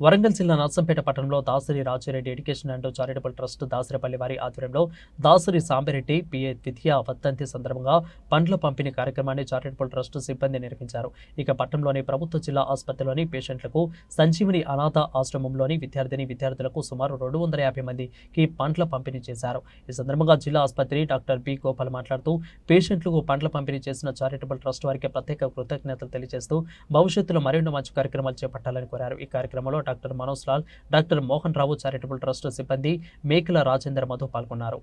వరంగల్ జిల్లా నర్సంపేట పట్టణంలో Dasari Rajireddy education and charitable trust Dasaripalli వారి ఆధ్వర్యంలో దాసరి సాంబిరెడ్డి పిఏ ద్వితీయ వర్ధంతి సందర్భంగా పండ్ల పంపిణీ కార్యక్రమాన్ని చారిటబుల్ ట్రస్ట్ సిబ్బంది నిర్వహించారు. ఇక పట్టణంలోని ప్రభుత్వ జిల్లా ఆసుపత్రిలోని పేషెంట్లకు సంజీవని అనాథ ఆశ్రమంలోని విద్యార్థిని విద్యార్థులకు సుమారు రెండు వందల యాభై మందికి పండ్ల పంపిణీ చేశారు. ఈ సందర్భంగా జిల్లా ఆసుపత్రి డాక్టర్ బి. గోపాల్ మాట్లాడుతూ పేషెంట్లకు పండ్ల పంపిణీ చేసిన చారిటబుల్ ట్రస్ట్ వారికి ప్రత్యేక కృతజ్ఞతలు తెలియజేస్తూ భవిష్యత్తులో మరిన్ని మంచి కార్యక్రమాలు చేపట్టాలని కోరారు. ఈ కార్యక్రమంలో doctor Manoj Lal doctor Mohan Rao charitable trust సిబ్బంది మేకల రాజేందర్ మధు పాల్గొన్నారు.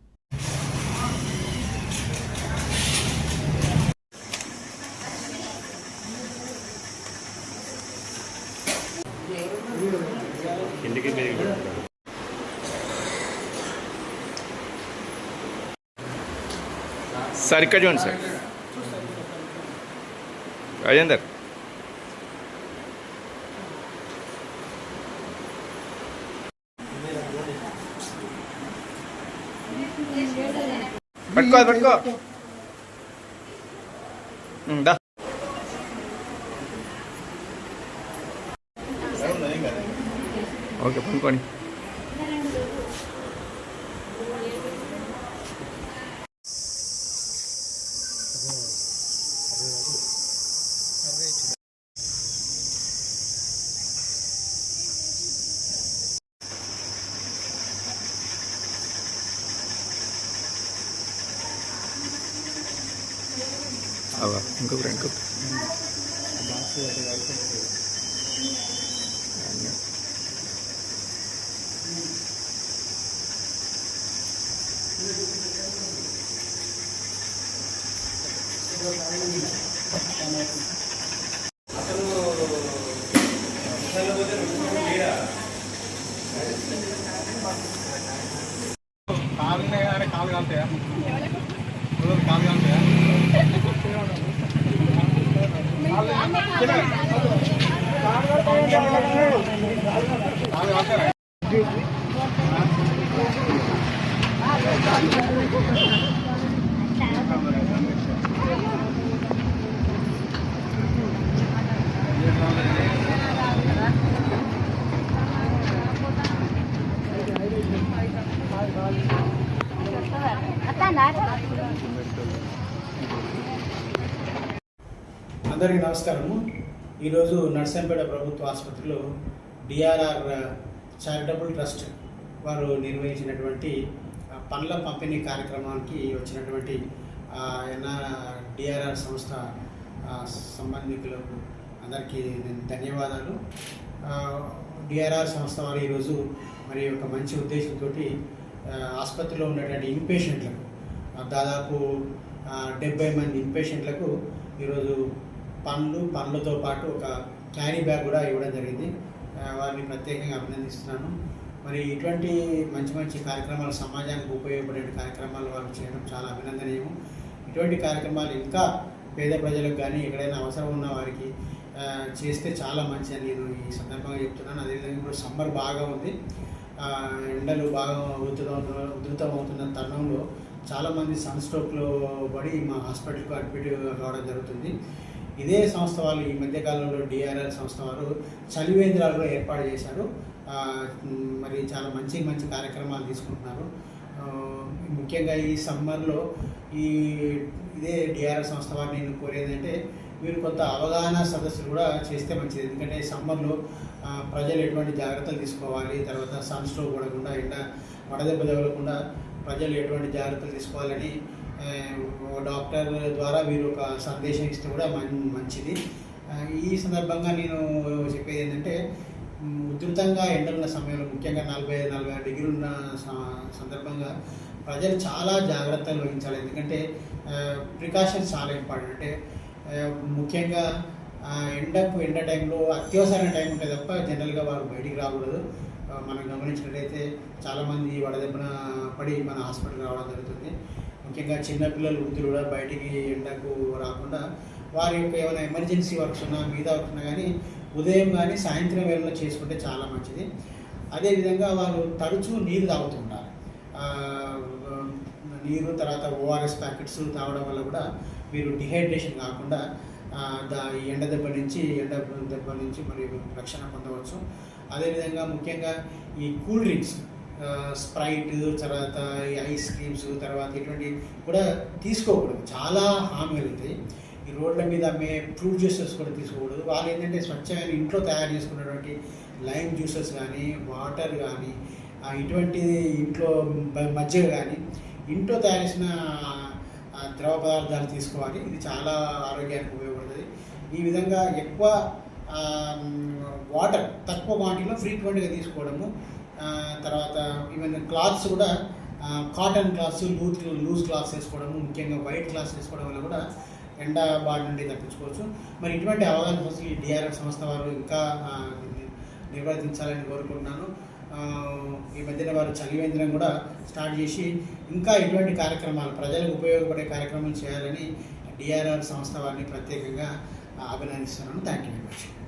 కిందికి సార్ ఇక్కడ చూడండి సార్. రాజేందర్. పట్టుకో పట్టుకో. ఓకే పనుకోండి అవా ఇంకొకరు ఇంకొకరు కాలు కానీ కాలు కాలుతాయా? కాలు కాలుతాయా కాలు అందరికీ నమస్కారము. ఈరోజు నర్సంపేట ప్రభుత్వ ఆసుపత్రిలో డిఆర్ఆర్ చారిటబుల్ ట్రస్ట్ వారు నిర్వహించినటువంటి పండ్ల పంపిణీ కార్యక్రమానికి వచ్చినటువంటి ఎన్ఆర్ఆర్ డిఆర్ఆర్ సంస్థ సంబంధికులకు అందరికీ నేను ధన్యవాదాలు. డిఆర్ఆర్ సంస్థ వారు ఈరోజు మరి ఒక మంచి ఉద్దేశంతో ఆసుపత్రిలో ఉన్నటువంటి ఇన్పేషెంట్లకు దాదాపు డెబ్బై మంది ఇన్పేషెంట్లకు ఈరోజు పండ్లు పండ్లతో పాటు ఒక క్యారీ బ్యాగ్ కూడా ఇవ్వడం జరిగింది. వారిని ప్రత్యేకంగా అభినందిస్తున్నాను. మరి ఇటువంటి మంచి మంచి కార్యక్రమాలు సమాజానికి ఉపయోగపడే కార్యక్రమాలు వారు చేయడం చాలా అభినందనీయము. ఇటువంటి కార్యక్రమాలు ఇంకా పేద ప్రజలకు కానీ ఎక్కడైనా అవసరం ఉన్న వారికి చేస్తే చాలా మంచిదని నేను ఈ సందర్భంగా చెప్తున్నాను. అదేవిధంగా ఇప్పుడు సమ్మర్ బాగా ఉంది. ఎండలు బాగా ఉధృతం ఉధృతం అవుతున్న తరుణంలో చాలామంది సన్ స్ట్రోక్లో పడి మా హాస్పిటల్కు అడ్మిట్ కావడం జరుగుతుంది. ఇదే సంస్థ వాళ్ళు ఈ మధ్యకాలంలో డిఆర్ఆర్ సంస్థ వారు చలివేంద్రాలు ఏర్పాటు చేశారు. మరి చాలా మంచి మంచి కార్యక్రమాలు తీసుకుంటున్నారు. ముఖ్యంగా ఈ సమ్మర్లో ఈ ఇదే డిఆర్ఆర్ సంస్థ వారిని నేను కోరేది అంటే మీరు కొంత అవగాహన సదస్సులు కూడా చేస్తే మంచిది. ఎందుకంటే సమ్మర్లో ప్రజలు ఎటువంటి జాగ్రత్తలు తీసుకోవాలి తర్వాత సన్ స్ట్రోక్ పడకుండా ఎండ వడదెబ్బ తగలకుండా ప్రజలు ఎటువంటి జాగ్రత్తలు తీసుకోవాలని డాక్టర్ ద్వారా మీరు ఒక సందేశం ఇస్తే కూడా మంచిది. ఈ సందర్భంగా నేను చెప్పేది ఏంటంటే ఉధృతంగా ఎండలున్న సమయంలో ముఖ్యంగా నలభై నలభై ఆరు డిగ్రీలు ఉన్న సందర్భంగా ప్రజలు చాలా జాగ్రత్తలు వహించాలి. ఎందుకంటే ప్రికాషన్స్ చాలా ఇంపార్టెంట్. అంటే ముఖ్యంగా ఎండకు ఎండ టైంలో అత్యవసరమైన టైం ఉంటుంది తప్ప జనరల్గా వారు బయటికి రాకూడదు. మనం గమనించినట్లయితే చాలామంది వడదెబ్బన పడి మన హాస్పిటల్ రావడం జరుగుతుంది. ముఖ్యంగా చిన్నపిల్లలు వృద్ధులు కూడా బయటికి ఎండకు రాకుండా వారి యొక్క ఏమైనా ఎమర్జెన్సీ వర్క్స్ ఉన్నా మిగతా వర్క్స్ ఉన్నా కానీ ఉదయం కానీ సాయంత్రం వేళలో చేసుకుంటే చాలా మంచిది. అదేవిధంగా వారు తరచూ నీరు తాగుతుంటారు నీరు తర్వాత ఓఆర్ఎస్ ప్యాకెట్స్ తాగడం వల్ల కూడా మీరు డిహైడ్రేషన్ కాకుండా దా ఈ ఎండ దెబ్బ నుంచి ఎండ దెబ్బ నుంచి మరి రక్షణ పొందవచ్చు. అదేవిధంగా ముఖ్యంగా ఈ కూల్ డ్రింక్స్ స్ప్రైట్ తర్వాత ఈ ఐస్ క్రీమ్స్ తర్వాత ఇటువంటి కూడా తీసుకోకూడదు. చాలా హామీ వెళ్తాయి ఈ రోడ్ల మీద అమ్మే ఫ్రూట్ జ్యూసెస్ కూడా తీసుకోకూడదు. వాళ్ళు ఏంటంటే స్వచ్ఛమైన ఇంట్లో తయారు చేసుకున్నటువంటి లైమ్ జ్యూసెస్ కానీ వాటర్ కానీ ఇటువంటి ఇటువంటిది ఇంట్లో బ- మజ్జిగ కానీ ఇంట్లో తయారు చేసిన ద్రవ పదార్థాలు తీసుకోవాలి. ఇది చాలా ఆరోగ్యానికి ఉపయోగపడుతుంది. ఈ విధంగా ఎక్కువ వాటర్ తక్కువ క్వాంటిటీలో ఫ్రీక్వెంట్గా తీసుకోవడము. తర్వాత ఈవెన్ క్లాత్స్ కూడా cotton clothes loose loose clothes వేసుకోవడము ముఖ్యంగా వైట్ క్లాత్స్ వేసుకోవడం వల్ల కూడా ఎండ బాడి నుండి తప్పించుకోవచ్చు. మరి ఇటువంటి అవగాహన కోసం ఈ డిఆర్ఎఫ్ సంస్థ వారు ఇంకా నిర్వర్తించాలని కోరుకుంటున్నాను. ఈ మధ్యన వారు చలివేంద్రం కూడా స్టార్ట్ చేసి ఇంకా ఇటువంటి కార్యక్రమాలు ప్రజలకు ఉపయోగపడే కార్యక్రమాలు చేయాలని డిఆర్ఆర్ సంస్థ వారిని ప్రత్యేకంగా అభినందిస్తున్నాను. Thank you very much